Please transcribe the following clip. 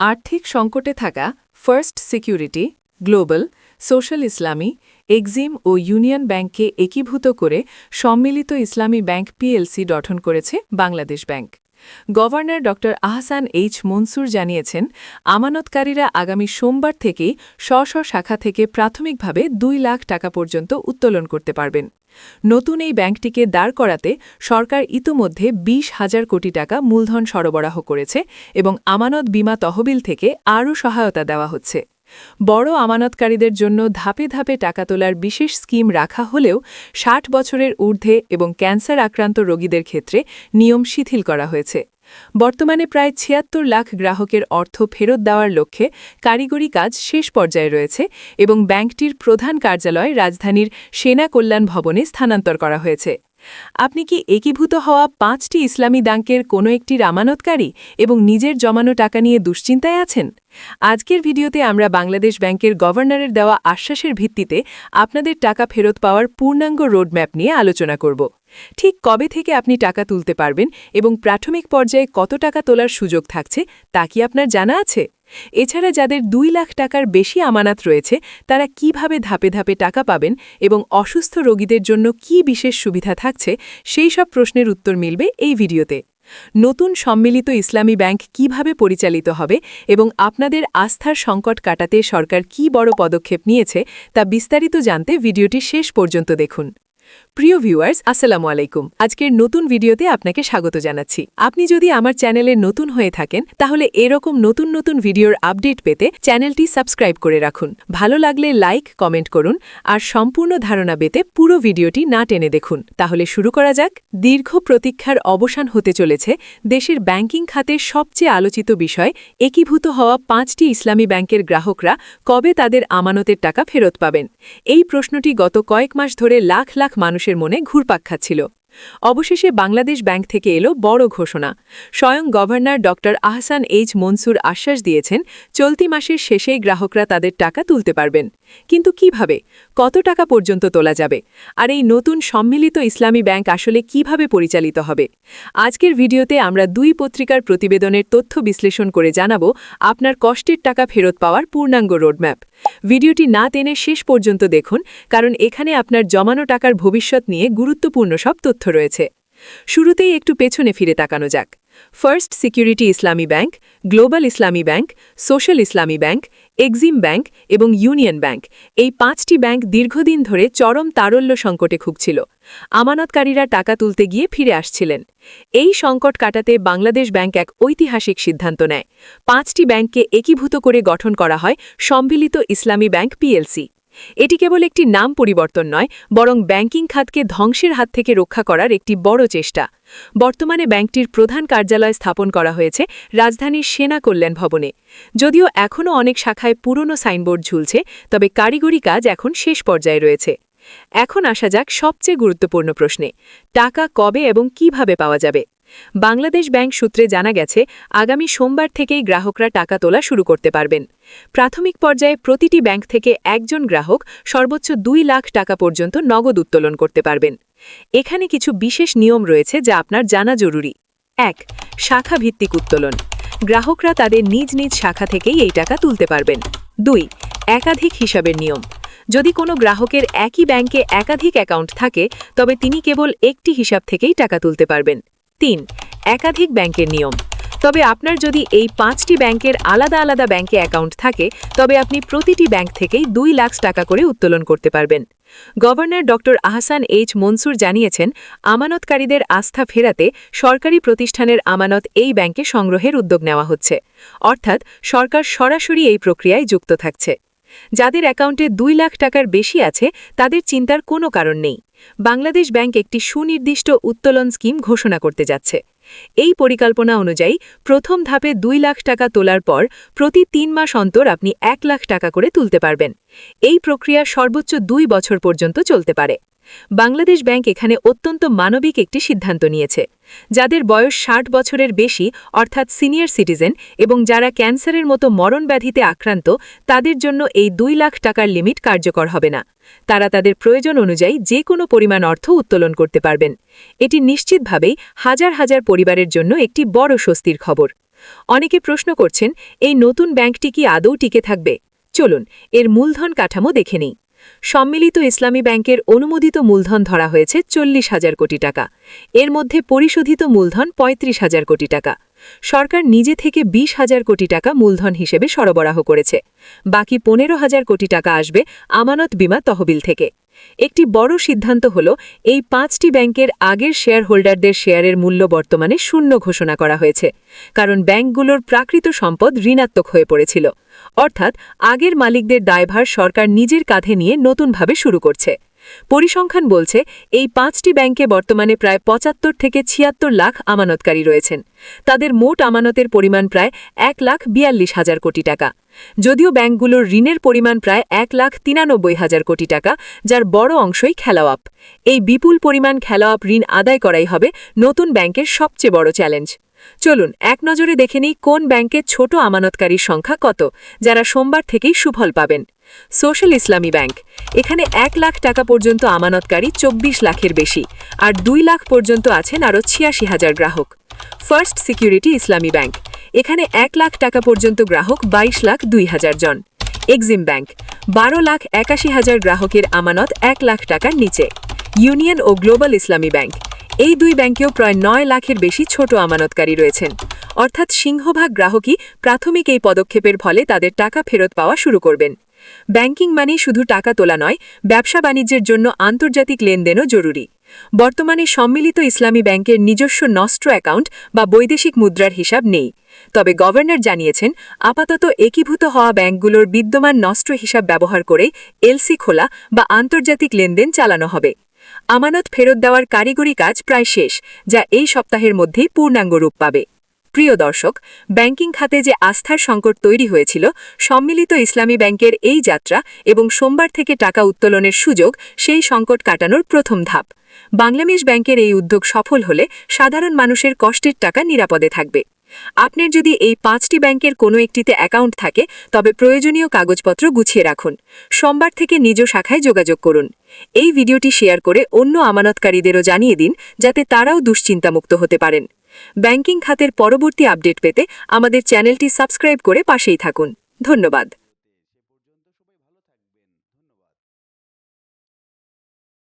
আর্থিক সংকটে থাকা first security, global, social Islami, Exim ও ইউনিয়ন ব্যাংককে একীভূত করে সম্মিলিত ইসলামী ব্যাংক পিএলসি গঠন করেছে বাংলাদেশ ব্যাংক। গভর্নর ড. আহসান এইচ মনসুর জানিয়েছেন, আমানতকারীরা আগামী সোমবার থেকেই স্ব শাখা থেকে প্রাথমিকভাবে দুই লাখ টাকা পর্যন্ত উত্তোলন করতে পারবেন। নতুন এই ব্যাংকটিকে দাঁড় করাতে সরকার ইতোমধ্যে বিশ হাজার কোটি টাকা মূলধন সরবরাহ করেছে এবং আমানত বিমা তহবিল থেকে আরও সহায়তা দেওয়া হচ্ছে। বড় আমানতকারীদের জন্য ধাপে ধাপে টাকা তোলার বিশেষ স্কিম রাখা হলেও ষাট বছরের ঊর্ধ্বে এবং ক্যান্সার আক্রান্ত রোগীদের ক্ষেত্রে নিয়ম শিথিল করা হয়েছে। বর্তমানে প্রায় ছিয়াত্তর লাখ গ্রাহকের অর্থ ফেরত দেওয়ার লক্ষ্যে কারিগরি কাজ শেষ পর্যায়ে রয়েছে এবং ব্যাংকটির প্রধান কার্যালয় রাজধানীর সেনা কল্যাণ ভবনে স্থানান্তর করা হয়েছে। আপনি কি একীভূত হওয়া পাঁচটি ইসলামী ব্যাংকের কোনো একটি আমানতকারী এবং নিজের জমানো টাকা নিয়ে দুশ্চিন্তায় আছেন? আজকের ভিডিওতে আমরা বাংলাদেশ ব্যাংকের গভর্নরের দেওয়া আশ্বাসের ভিত্তিতে আপনাদের টাকা ফেরত পাওয়ার পূর্ণাঙ্গ রোডম্যাপ নিয়ে আলোচনা করব। ঠিক কবে থেকে আপনি টাকা তুলতে পারবেন এবং প্রাথমিক পর্যায়ে কত টাকা তোলার সুযোগ থাকছে তা কি আপনার জানা আছে? এছাড়া যাদের দুই লাখ টাকার বেশি আমানাত রয়েছে, তারা কীভাবে ধাপে ধাপে টাকা পাবেন এবং অসুস্থ রোগীদের জন্য কি বিশেষ সুবিধা থাকছে, সেই সব প্রশ্নের উত্তর মিলবে এই ভিডিওতে। নতুন সম্মিলিত ইসলামী ব্যাংক কীভাবে পরিচালিত হবে এবং আপনাদের আস্থার সংকট কাটাতে সরকার কি বড় পদক্ষেপ নিয়েছে, তা বিস্তারিত জানতে ভিডিওটি শেষ পর্যন্ত দেখুন। প্রিয় ভিউয়ার্স, আসসালামু আলাইকুম। আজকের নতুন ভিডিওতে আপনাকে স্বাগত জানাচ্ছি। আপনি যদি আমার চ্যানেলে নতুন হয়ে থাকেন, তাহলে এরকম নতুন নতুন ভিডিওর আপডেট পেতে চ্যানেলটি সাবস্ক্রাইব করে রাখুন। ভালো লাগলে লাইক, কমেন্ট করুন আর সম্পূর্ণ ধারণা পেতে পুরো ভিডিওটি না টেনে দেখুন। তাহলে শুরু করা যাক। দীর্ঘ প্রতীক্ষার অবসান হতে চলেছে দেশের ব্যাংকিং খাতের সবচেয়ে আলোচিত বিষয়, একীভূত হওয়া পাঁচটি ইসলামী ব্যাংকের গ্রাহকরা কবে তাদের আমানতের টাকা ফেরত পাবেন? এই প্রশ্নটি গত কয়েক মাস ধরে লাখ লাখ মানুষের মনে ঘুরপাক খাচ্ছিল। অবশেষে বাংলাদেশ ব্যাংক থেকে এলো বড় ঘোষণা। স্বয়ং গভর্নর ড. আহসান এইচ মনসুর আশ্বাস দিয়েছেন, চলতি মাসের শেষেই গ্রাহকরা তাদের টাকা তুলতে পারবেন। কিন্তু কীভাবে? কত টাকা পর্যন্ত তোলা যাবে? আর এই নতুন সম্মিলিত ইসলামী ব্যাংক আসলে কীভাবে পরিচালিত হবে? আজকের ভিডিওতে আমরা দুই পত্রিকার প্রতিবেদনের তথ্য বিশ্লেষণ করে জানাব আপনার কষ্টের টাকা ফেরত পাওয়ার পূর্ণাঙ্গ রোডম্যাপ। ভিডিওটি না টেনে শেষ পর্যন্ত দেখুন, কারণ এখানে আপনার জমানো টাকার ভবিষ্যৎ নিয়ে গুরুত্বপূর্ণ সব তথ্য রয়েছে। শুরুতেই একটু পেছনে ফিরে তাকানো যাক। First security Islami bank global Islami bank social Islami bank Exim bank এবং ইউনিয়ন ব্যাংক এই পাঁচটি ব্যাংক দীর্ঘদিন ধরে চরম তারল্য সংকটে খুঁজছিল আমানতকারীরা টাকা তুলতে গিয়ে ফিরে আসছিলেন। এই সংকট কাটাতে বাংলাদেশ ব্যাংক এক ঐতিহাসিক সিদ্ধান্ত নেয়। পাঁচটি ব্যাংককে একীভূত করে গঠন করা হয় সম্মিলিত ইসলামী ব্যাংক পিএলসি এটি কেবল একটি নাম পরিবর্তন নয়, বরং ব্যাংকিং খাতকে ধ্বংসের হাত থেকে রক্ষা করার একটি বড় চেষ্টা। বর্তমানে ব্যাংকটির প্রধান কার্যালয় স্থাপন করা হয়েছে রাজধানীর সেনা কল্যাণ ভবনে। যদিও এখনও অনেক শাখায় পুরনো সাইনবোর্ড ঝুলছে, তবে কারিগরি কাজ এখন শেষ পর্যায়ে রয়েছে। এখন আসা যাক সবচেয়ে গুরুত্বপূর্ণ প্রশ্নে, টাকা কবে এবং কীভাবে পাওয়া যাবে? বাংলাদেশ ব্যাংক সূত্রে জানা গেছে, আগামী সোমবার থেকেই গ্রাহকরা টাকা তোলা শুরু করতে পারবেন। প্রাথমিক পর্যায়ে প্রতিটি ব্যাংক থেকে একজন গ্রাহক সর্বোচ্চ দুই লাখ টাকা পর্যন্ত নগদ উত্তোলন করতে পারবেন। এখানে কিছু বিশেষ নিয়ম রয়েছে যা আপনার জানা জরুরি। এক শাখা ভিত্তিক উত্তোলন। গ্রাহকরা তাদের নিজ নিজ শাখা থেকেই এই টাকা তুলতে পারবেন। দুই, একাধিক হিসাবের নিয়ম। যদি কোনো গ্রাহকের একই ব্যাংকে একাধিক অ্যাকাউন্ট থাকে, তবে তিনি কেবল একটি হিসাব থেকেই টাকা তুলতে পারবেন। তিন, একাধিক ব্যাংকের নিয়ম। তবে আপনার যদি এই পাঁচটি ব্যাংকের আলাদা আলাদা ব্যাংকে অ্যাকাউন্ট থাকে, তবে আপনি প্রতিটি ব্যাংক থেকেই দুই লাখ টাকা করে উত্তোলন করতে পারবেন। গভর্নর ড. আহসান এইচ মনসুর জানিয়েছেন, আমানতকারীদের আস্থা ফেরাতে সরকারি প্রতিষ্ঠানের আমানত এই ব্যাংকে সংগ্রহের উদ্যোগ নেওয়া হচ্ছে। অর্থাৎ সরকার সরাসরি এই প্রক্রিয়ায় যুক্ত থাকছে। যাদের অ্যাকাউন্টে দুই লাখ টাকার বেশি আছে, তাদের চিন্তার কোনো কারণ নেই। বাংলাদেশ ব্যাংক একটি সুনির্দিষ্ট উত্তোলন স্কিম ঘোষণা করতে যাচ্ছে। এই পরিকল্পনা অনুযায়ী প্রথম ধাপে দুই লাখ টাকা তোলার পর প্রতি তিন মাস অন্তর আপনি এক লাখ টাকা করে তুলতে পারবেন। এই প্রক্রিয়া সর্বোচ্চ দুই বছর পর্যন্ত চলতে পারে। বাংলাদেশ ব্যাংক এখানে অত্যন্ত মানবিক একটি সিদ্ধান্ত নিয়েছে, যাদের বয়স ষাট বছরের বেশি, অর্থাৎ সিনিয়র সিটিজেন, এবং যারা ক্যান্সারের মতো মরণ ব্যাধিতে আক্রান্ত, তাদের জন্য এই দুই লাখ টাকার লিমিট কার্যকর হবে না। তারা তাদের প্রয়োজন অনুযায়ী যে কোনো পরিমাণ অর্থ উত্তোলন করতে পারবেন। এটি নিশ্চিতভাবেই হাজার হাজার পরিবারের জন্য একটি বড় স্বস্তির খবর। অনেকে প্রশ্ন করছেন, এই নতুন ব্যাংকটি কি আদৌ টিকে থাকবে? চলুন, এর মূলধন কাঠামো দেখে নিই। সম্মিলিত ইসলামী ব্যাংকের অনুমোদিত মূলধন ধরা হয়েছে চল্লিশ হাজার কোটি টাকা। এর মধ্যে পরিশোধিত মূলধন পঁয়ত্রিশ হাজার কোটি টাকা। সরকার নিজে থেকে বিশ হাজার কোটি টাকা মূলধন হিসেবে সরবরাহ করেছে। বাকি পনেরো হাজার কোটি টাকা আসবে আমানত বিমা তহবিল থেকে। একটি বড় সিদ্ধান্ত হল এই পাঁচটি ব্যাংকের আগের শেয়ার হোল্ডারদের শেয়ারের মূল্য বর্তমানে শূন্য ঘোষণা করা হয়েছে, কারণ ব্যাংকগুলোর প্রাকৃত সম্পদ ঋণাত্মক হয়ে পড়েছিল। অর্থাৎ আগের মালিকদের দায়ভার সরকার নিজের কাঁধে নিয়ে নতুনভাবে শুরু করছে। পরিসংখ্যান বলছে, এই পাঁচটি ব্যাংকে বর্তমানে প্রায় পঁচাত্তর থেকে ছিয়াত্তর লাখ আমানতকারী রয়েছেন। তাদের মোট আমানতের পরিমাণ প্রায় এক লাখ বিয়াল্লিশ হাজার কোটি টাকা। যদিও ব্যাংকগুলোর ঋণের পরিমাণ প্রায় এক লাখ তিরানব্বই হাজার কোটি টাকা, যার বড় অংশই খেলাওয়াপ। এই বিপুল পরিমাণ খেলাওয়াপ ঋণ আদায় করাই হবে নতুন ব্যাংকের সবচেয়ে বড় চ্যালেঞ্জ। চলুন, এক নজরে দেখে নিই কোন ব্যাংকের ছোট আমানতকারীর সংখ্যা কত, যারা সোমবার থেকেই সুফল পাবেন। সোশ্যাল ইসলামী ব্যাংক, এখানে এক লাখ টাকা পর্যন্ত আমানতকারী চব্বিশ লাখের বেশি, আর দুই লাখ পর্যন্ত আছেন আরও ছিয়াশি হাজার গ্রাহক। ফার্স্ট সিকিউরিটি ইসলামী ব্যাংক এখানে এক লাখ টাকা পর্যন্ত গ্রাহক বাইশ লাখ দুই হাজার জন। এক্সিম ব্যাংক, বারো লাখ একাশি হাজার গ্রাহকের আমানত এক লাখ টাকার নিচে। ইউনিয়ন ও গ্লোবাল ইসলামী ব্যাংক, এই দুই ব্যাংকেও প্রায় নয় লাখের বেশি ছোট আমানতকারী রয়েছেন। অর্থাৎ সিংহভাগ গ্রাহকই প্রাথমিক এই পদক্ষেপের ফলে তাদের টাকা ফেরত পাওয়া শুরু করবেন। ব্যাংকিং মানে শুধু টাকা তোলা নয়, ব্যবসা বাণিজ্যের জন্য আন্তর্জাতিক লেনদেনও জরুরি। বর্তমানে সম্মিলিত ইসলামী ব্যাংকের নিজস্ব নষ্ট অ্যাকাউন্ট বা বৈদেশিক মুদ্রার হিসাব নেই। তবে গভর্নর জানিয়েছেন, আপাতত একীভূত হওয়া ব্যাংকগুলোর বিদ্যমান নষ্ট হিসাব ব্যবহার করে এলসি খোলা বা আন্তর্জাতিক লেনদেন চালানো হবে। আমানত ফেরত দেওয়ার কারিগরি কাজ প্রায় শেষ, যা এই সপ্তাহের মধ্যেই পূর্ণাঙ্গ রূপ পাবে। প্রিয় দর্শক, ব্যাংকিং খাতে যে আস্থার সংকট তৈরি হয়েছিল, সম্মিলিত ইসলামী ব্যাংকের এই যাত্রা এবং সোমবার থেকে টাকা উত্তোলনের সুযোগ সেই সংকট কাটানোর প্রথম ধাপ। বাংলাদেশ ব্যাংকের এই উদ্যোগ সফল হলে সাধারণ মানুষের কষ্টের টাকা নিরাপদে থাকবে। আপনার যদি এই পাঁচটি ব্যাংকের কোনো একটিতে অ্যাকাউন্ট থাকে, তবে প্রয়োজনীয় কাগজপত্র গুছিয়ে রাখুন। সোমবার থেকে নিজ শাখায় যোগাযোগ করুন। এই ভিডিওটি শেয়ার করে অন্য আমানতকারীদেরও জানিয়ে দিন, যাতে তারাও দুশ্চিন্তামুক্ত হতে পারেন। ব্যাংকিং খাতের পরবর্তী আপডেট পেতে আমাদের চ্যানেলটি সাবস্ক্রাইব করে পাশেই থাকুন। ধন্যবাদ।